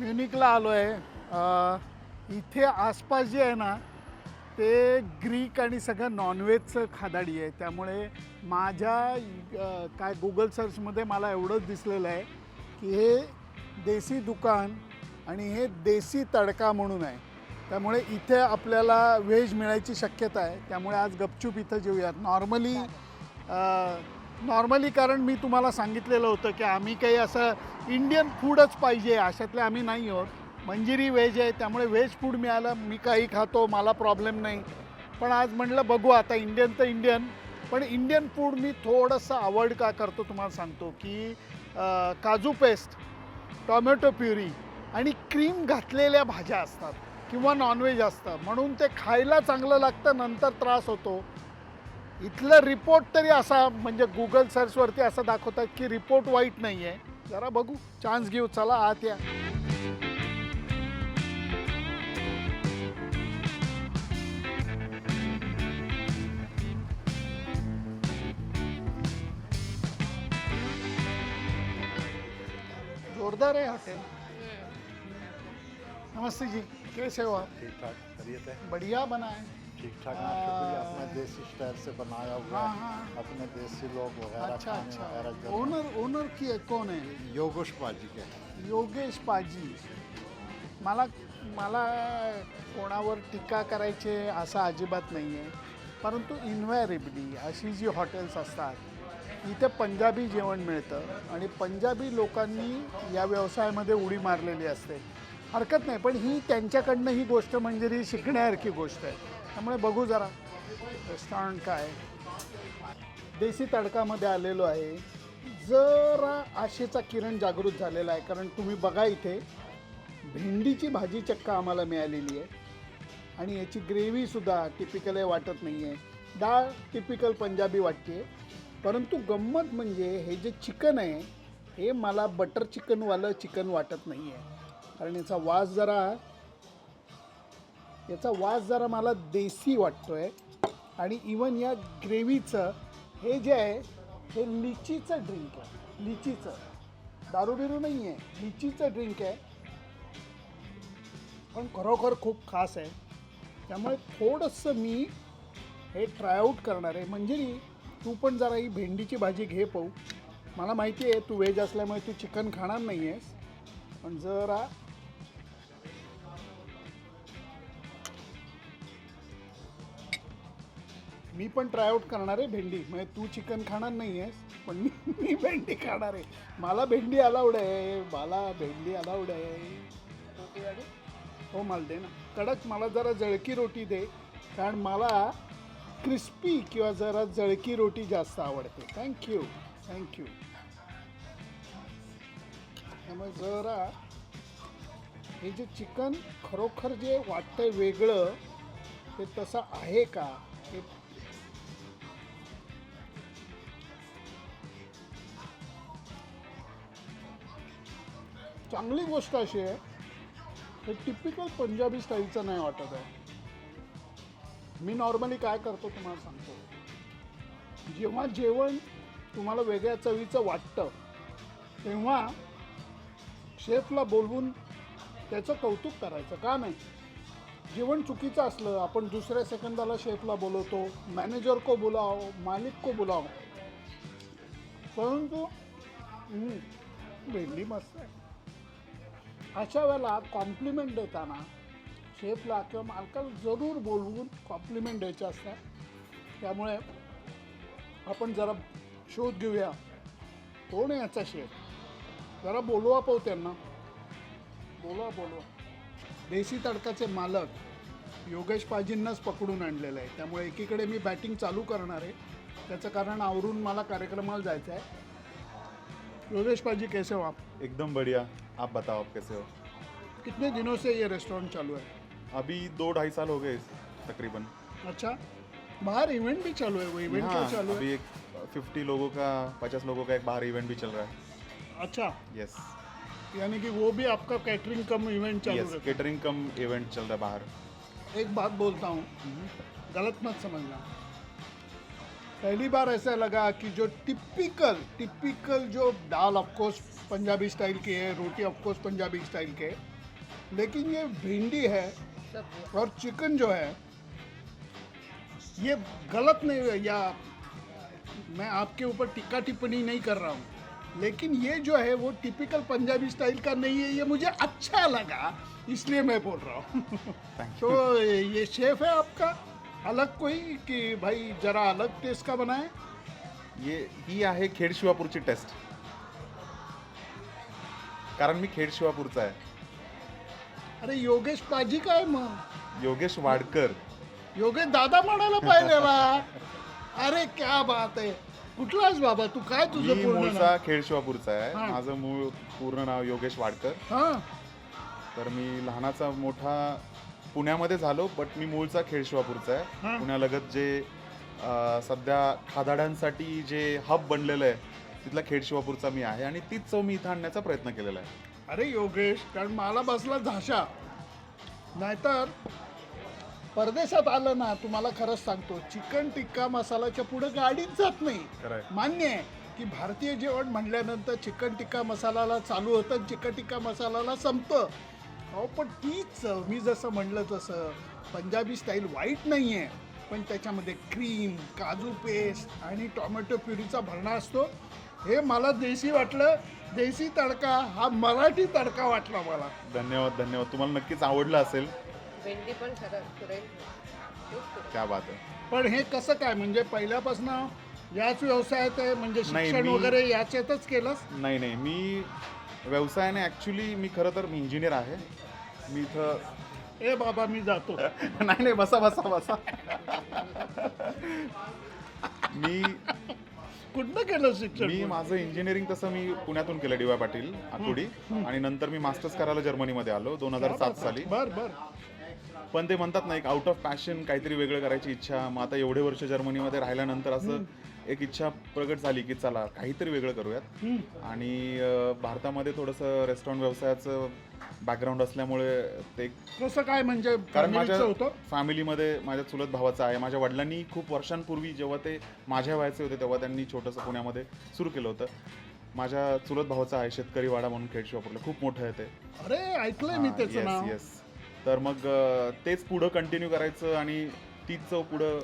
म्युनिकला आलो आहे इथे आसपास जे आहे ना ते ग्रीक आणि सगळं नॉनव्हेजचं खादाडी आहे. त्यामुळे माझ्या काय गुगल सर्चमध्ये मला एवढंच दिसलेलं आहे की हे देसी दुकान आणि हे देसी तडका म्हणून आहे. त्यामुळे इथे आपल्याला व्हेज मिळायची शक्यता आहे. त्यामुळे आज गपचूप इथं जेऊयात. नॉर्मली नॉर्मली कारण मी तुम्हाला सांगितलेलं होतं की आम्ही काही असं इंडियन फूडच पाहिजे अशातले आम्ही नाही आहोत. मंजिरी व्हेज आहे त्यामुळे व्हेज फूड मिळालं मी काही खातो मला प्रॉब्लेम नाही. पण आज म्हटलं बघू आता इंडियन तर इंडियन पण इंडियन फूड मी थोडंसं आवड का करतो तुम्हाला सांगतो की काजू पेस्ट टॉमॅटो प्युरी आणि क्रीम घातलेल्या भाज्या असतात किंवा नॉनव्हेज असतं. म्हणून ते खायला चांगलं लागतं नंतर त्रास होतो. इथलं रिपोर्ट तरी असा म्हणजे गुगल सर्चवरती असं दाखवतात की रिपोर्ट वाईट नाही आहे जरा बघू. चान्स घेऊ. चला आत या. जोरदार है होटल. नमस्ते जी. कैसे हो आप? ठीक ठाक. है? बढ़िया बना है. ठीक ठाक नाश्ता भी अपने देसी स्टाइल से बनाया हुआ हाँ। अपने देसी लोग वगैरह अच्छा खाने अच्छा। वगैरह ओनर ओनर की कौन है? योगेश बाजी के। योगेश पाजी। मला मला कोणावर टीका करायचे असं अजिबात नाही आहे. परंतु इन्व्हायरेबली अशी जी हॉटेल्स असतात इथे पंजाबी जेवण मिळतं आणि पंजाबी लोकांनी या व्यवसायामध्ये उडी मारलेली असते. हरकत नाही पण ही त्यांच्याकडनं ही गोष्ट म्हणजे ही शिकण्यासारखी गोष्ट आहे. त्यामुळे बघू जरा. रेस्टॉरंट काय? देसी तडकामध्ये आलेलो आहे. जरा आशेचा किरण जागृत झालेला आहे कारण तुम्ही बघा इथे भेंडीची भाजी चक्क आम्हाला मिळालेली आहे. आणि याची ग्रेव्हीसुद्धा टिपिकल आहे वाटत नाही आहे डाळ टिपिकल पंजाबी वाटते. परंतु गंमत म्हणजे हे जे चिकन आहे हे मला बटर चिकनवालं चिकन वाटत नाही आहे कारण याचा वास जरा याचा वास जरा मला देसी वाटतो आहे आणि इवन या ग्रेव्हीचं हे जे आहे हे लिचीचं ड्रिंक आहे. लिचीचं. दारू बिरू नाही आहे लिचीचं ड्रिंक आहे. पण खरोखर खूप खास आहे. त्यामुळे थोडंसं मी हे ट्रायआउट करणार आहे. म्हणजे तू पण जरा ही भेंडीची भाजी घे पाहू. मला माहिती आहे तू व्हेज असल्यामुळे तू चिकन खाणार नाही आहेस पण जरा मी पण ट्रायआउट करणार आहे भेंडी. म्हणजे तू चिकन खाणार नाही आहेस पण मी मी भेंडी खाणार आहे. मला भेंडी अलाउड आहे. मला भेंडी अलाउड आहे. हो मला दे ना. कडक मला जरा जळकी रोटी दे. कारण मला क्रिस्पी किंवा जरा जळकी रोटी जास्त आवडते. थँक्यू थँक्यू त्यामुळे जरा हे जे चिकन खरोखर जे वाटतंय वेगळं ते तसं आहे का? हे चांगली गोष्ट अशी आहे हे टिपिकल पंजाबी स्टाईलचं नाही वाटत आहे. मी नॉर्मली काय करतो तुम्हाला सांगतो. जेव्हा जेवण तुम्हाला वेगळ्या चवीचं वाटतं तेव्हा शेफला बोलवून त्याचं कौतुक करायचं का नाही? जेवण चुकीचं असलं आपण दुसऱ्या सेकंदाला शेफला बोलवतो मॅनेजर को बोलाव मालिक को बोलाव परंतु भेंडी मस्त आहे. अशा वेळेला कॉम्प्लिमेंट देताना शेफला किंवा मालकाला जरूर बोलवून कॉम्प्लिमेंट द्यायचे असतात. त्यामुळे आपण जरा शोध घेऊया. कोण आहे याचा शेफ? जरा बोलवा पाहू त्यांना. बोलवा बोलवा. देसी तडकाचे मालक योगेश पाजींनाच पकडून आणलेलं आहे. त्यामुळे एकीकडे मी बॅटिंग चालू करणार आहे. त्याचं कारण आवरून मला कार्यक्रमाला जायचं आहे. योगेश पाजी कैसे हो आप. एकदम बढ़िया. आप बताओ आप कैसे हो? कितने दिनों से ये रेस्टोरेंट चालू है? अभी दो ढाई साल हो गए इस- तकरीबन। अच्छा बाहर इवेंट भी चालू है वो इवेंट क्या हाँ, चालू है? अभी एक फिफ्टी लोगों का पचास लोगों का एक बाहर इवेंट भी चल रहा है। अच्छा। यस यानी कि वो भी आपका कैटरिंग कम इवेंट चालू यस रहता केटरिंग कम इवेंट चल रहा है बाहर। एक बात बोलता हूँ गलत मत समझना। पहली बार ऐसा लगा कि जो टिपिकल टिपिकल जो दाल ऑफकोर्स पंजाबी स्टाइल की है रोटी ऑफकोर्स पंजाबी स्टाइल के लेकिन ये भिंडी है और चिकन जो है ये गलत नहीं है या मैं आपके ऊपर टिक्का टिप्पणी नहीं कर रहा हूँ लेकिन ये जो है वो टिपिकल पंजाबी स्टाइल का नहीं है ये मुझे अच्छा लगा इसलिए मैं बोल रहा हूँ। तो ये शेफ है आपका अलग कोई कि भाई जरा अलग टेस्ट का बनाए? ये ही आहे खेड शिवापूरची टेस्ट कारण मी खेड शिवापूरचा आहे. अरे योगेश पाजी काय मग? योगेश वाडकर. योगेश दादा म्हणायला पाहिजेला अरे क्या बात आहे. कुठलाच बाबा? तू काय तुझं मी पूर्ण मूळचा नाव? खेड शिवापूरचा आहे. हा. माझं मूळ पूर्ण नाव योगेश वाडकर. हा. तर मी लहानाचा मोठा पुण्यामध्ये झालो बट मी मूळचा खेड शिवापूरचा हा. आहे पुण्यालगत जे अं, सध्या खादाड्यांसाठी जे हब बनलेलं आहे तिथला खेड शिवापूरचा मी आहे आणि तीच चव मी इथं आणण्याचा प्रयत्न केलेला आहे. अरे योगेश कारण मला बसला झाशा. नाहीतर परदेशात आलं ना तुम्हाला खरंच सांगतो चिकन टिक्का मसालाच्या पुढे गाडीच जात नाही. खरंय. मान्य आहे की भारतीय जेवण म्हणल्यानंतर चिकन टिक्का मसालाला चालू होतं चिकन टिक्का मसालाला संपतं. अहो पण तीच मी जसं म्हणलं तसं पंजाबी स्टाईल वाईट नाही आहे पण त्याच्यामध्ये क्रीम काजू पेस्ट आणि टोमॅटो प्युरीचा भरणा असतो. हे मला देशी वाटलं. देशी तडका हा मराठी तडका वाटला मला. धन्यवाद धन्यवाद. तुम्हाला नक्कीच आवडलं असेल. भेंडी पण पुरेल. क्या बात आहे. पण हे कसं काय? म्हणजे पहिल्यापासून याच व्यवसायात आहे म्हणजे नाही, शिक्षण मी- वगैरे याच्यातच केलंस? नाही नाही. मी व्यवसायाने ॲक्च्युली मी खरं तर मी इंजिनियर आहे. मी इथं ए बाबा मी जातो. नाही नाही बसा बसा बसा. मी कुठनं केलं शिक्षण? मी? माझं इंजिनिअरिंग तसं मी पुण्यातून केलं डी वाय पाटील आकुडी आणि नंतर मी मास्टर्स करायला जर्मनीमध्ये आलो दोन हजार सात साली. बर बर. पण ते म्हणतात ना एक आउट ऑफ पॅशन काहीतरी वेगळं करायची इच्छा. मग आता एवढे वर्ष जर्मनीमध्ये राहिल्यानंतर असं एक इच्छा प्रगट झाली की चला काहीतरी वेगळं करूयात. आणि भारतामध्ये थोडंसं रेस्टॉरंट व्यवसायाचं बॅकग्राऊंड असल्यामुळे ते कसं काय म्हणजे कारण माझ्या फॅमिलीमध्ये माझ्या चुलत भावाचा आहे. माझ्या वडिलांनी खूप वर्षांपूर्वी जेव्हा ते माझ्या वयाचे होते तेव्हा त्यांनी छोटंसं पुण्यामध्ये सुरू केलं होतं. माझ्या चुलत भावाचा आहे शेतकरी वाडा म्हणून खेड शिवापूरला. खूप मोठं आहे ते. अरे ऐकलंय मी येस येस तर मग तेच पुढं कंटिन्यू करायचं आणि तीच चव पुढं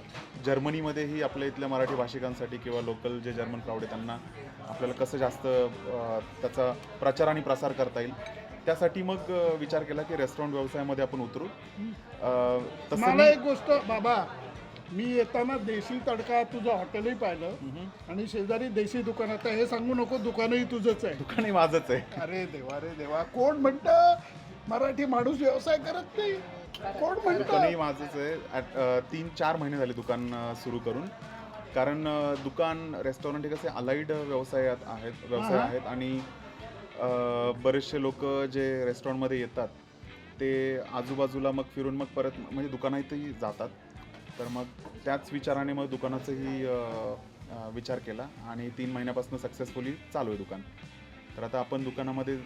जर्मनीमध्येही आपल्या इथल्या मराठी भाषिकांसाठी किंवा लोकल जे जर्मन क्राऊड आहे त्यांना आपल्याला कसं जास्त त्याचा प्रचार आणि प्रसार करता येईल. त्यासाठी मग विचार केला की रेस्टॉरंट व्यवसायामध्ये आपण उतरू. मला एक गोष्ट बाबा मी येताना देशी तडका तुझं हॉटेलही पाहिलं. आणि शेजारी देशी दुकान आता हे सांगू नको दुकानही तुझंच आहे. दुकानही माझंच आहे. अरे देवा रे देवा कोण म्हणतं? मराठी माणूस व्यवसाय करत नाही. कोण म्हणतं? दुकानही माझंच आहे. अं, तीन चार महिने झाले दुकान सुरू करून. कारण अं, दुकान रेस्टॉरंट हे कसे अलाइड व्यवसायात आहेत व्यवसाय. आहेत आणि अं, बरेचसे लोक जे रेस्टॉरंटमध्ये येतात ते आजूबाजूला मग फिरून मग परत म्हणजे दुकानातही जातात. तर मग त्याच विचाराने मग दुकानाचाही अं, अं, विचार केला आणि तीन महिन्यापासून सक्सेसफुली चालू आहे दुकान. तर आता आपण दुकानामध्ये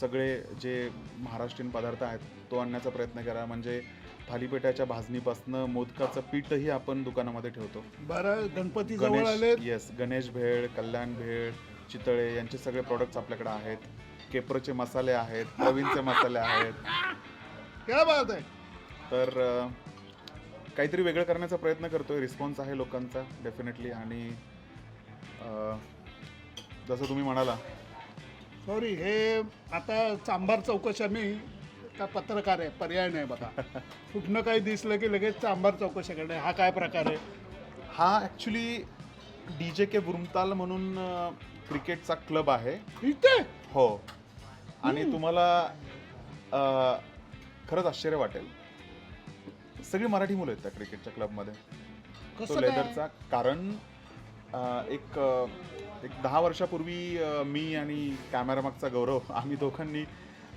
सगळे जे महाराष्ट्रीयन पदार्थ आहेत तो आणण्याचा प्रयत्न करा. म्हणजे थालीपेठाच्या भाजणीपासनं मोदकाचं पीठही आपण दुकानामध्ये ठेवतो. बरं गणपती जवळ आले गणेश येस गणेश भेळ कल्याण भेळ चितळे यांचे सगळे प्रोडक्ट्स आपल्याकडे आहेत. केप्रचे मसाले आहेत प्रवीणचे मसाले आहेत. क्या बात आहे. तर अं, काहीतरी वेगळं करण्याचा प्रयत्न करतोय. रिस्पॉन्स आहे लोकांचा डेफिनेटली आणि अं, जसं तुम्ही म्हणाला सॉरी हे आता चांभार चौकशा मी का पत्रकार आहे पर्याय नाही बघा. कुठनं काही दिसलं की लगेच चांभार चौकशा करणे हा काय प्रकार आहे? हा ॲक्च्युली डी जे के बुरमताल म्हणून क्रिकेटचा क्लब आहे. इथे? हो. आणि तुम्हाला अं, खरंच आश्चर्य वाटेल. सगळी मराठी मुलं आहेत त्या क्रिकेटच्या क्लबमध्ये तो कसं काय? लेदरचा कारण अं, एक अं, एक दहा वर्षापूर्वी मी आणि कॅमेरामागचा गौरव आम्ही दोघांनी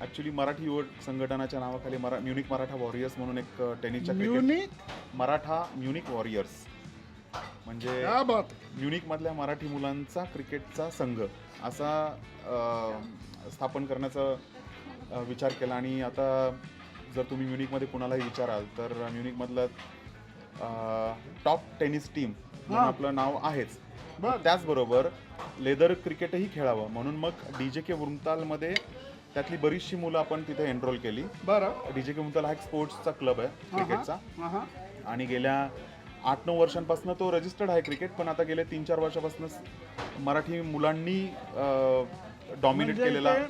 ॲक्च्युली मराठी युवक संघटनाच्या नावाखाली मरा म्युनिक मराठा वॉरियर्स म्हणून एक टेनिसच्या cricket Munich? Maratha Munich warriors. म्हणजे म्युनिकमधल्या मराठी मुलांचा क्रिकेटचा संघ असा स्थापन करण्याचा विचार केला. आणि आता जर तुम्ही म्युनिकमध्ये कुणालाही विचाराल तर म्युनिकमधलं टॉप टेनिस टीम म्हणून हा. आपलं नाव आहेच. बर. त्याचबरोबर लेदर क्रिकेटही खेळावं म्हणून मग डी जे के वृंतालमध्ये त्यातली बरीचशी मुलं आपण तिथे एनरोल केली. बरं. डी जे के वृंताल हा एक स्पोर्ट्सचा क्लब आहे. क्रिकेटचा हा, हा. आणि गेल्या आठ नऊ वर्षांपासून तो रजिस्टर्ड आहे क्रिकेट पण आता गेले तीन चार वर्षापासून मराठी मुलांनी डॉमिनेट म्हणजे केलेला इथे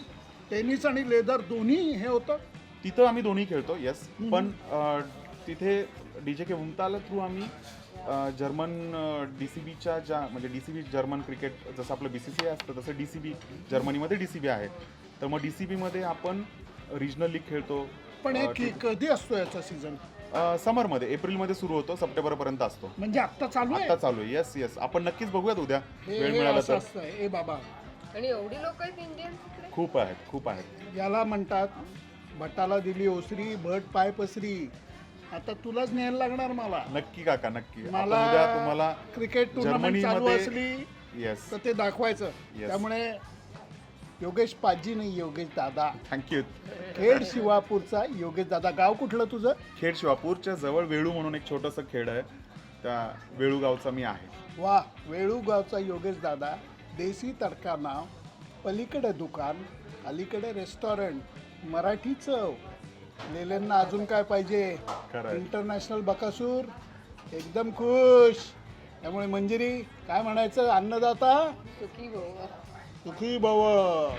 टेनिस आणि लेदर दोन्ही हे होतं? तिथं आम्ही दोन्ही खेळतो येस पण अ, तिथे डी जे के उमताल थ्रू आम्ही जर्मन डी सी बीच्या ज्या म्हणजे D C B German cricket जसं आपलं बी सी सी असतं तसं डी सी बी जर्मनीमध्ये डी सी बी आहे. तर मग डी सी बीमध्ये आपण रिजनल लीग खेळतो. पण हे कि- कधी असतो याचा सीझन समरमध्ये एप्रिलमध्ये सुरू होतो सप्टेंबरपर्यंत असतो. म्हणजे आत्ता चालू आहे? आता चालू आहे. येस येस आपण नक्कीच बघूयात उद्या. हे वेळ हे मिळाला असं तर असतं. ए बाबा. आणि एवढी लोक आहेत इंडियन तिकडे? खूप आहेत खूप आहेत. याला म्हणतात भटाला दिली ओसरी भट पाय पसरी. आता तुलाच न्यायला लागणार मला. नक्की काका नक्की. आपण मला उद्या तुम्हाला क्रिकेट टुर्नामेंट चालू जर्मनीमध्ये- असली येस तर ते दाखवायचं. Yes. त्यामुळे योगेश पाजी नाही योगेश दादा. थँक्यू खेड शिवापूरचा योगेश दादा. गाव कुठलं तुझं? खेड शिवापूरच्या जवळ वेळू म्हणून एक छोटंसं खेड आहे. त्या वेळू गावचा मी आहे. वा वेळू गावचा योगेश दादा. देसी तडका नाव पलीकडे दुकान अलीकडे रेस्टॉरंट मराठी चव. लेल्यांना अजून काय पाहिजे? खरं आहे. इंटरनॅशनल बकासूर. एकदम खुश. त्यामुळे मंजिरी काय म्हणायचं? अन्नदाता? सुखी भाऊ सुखी भव.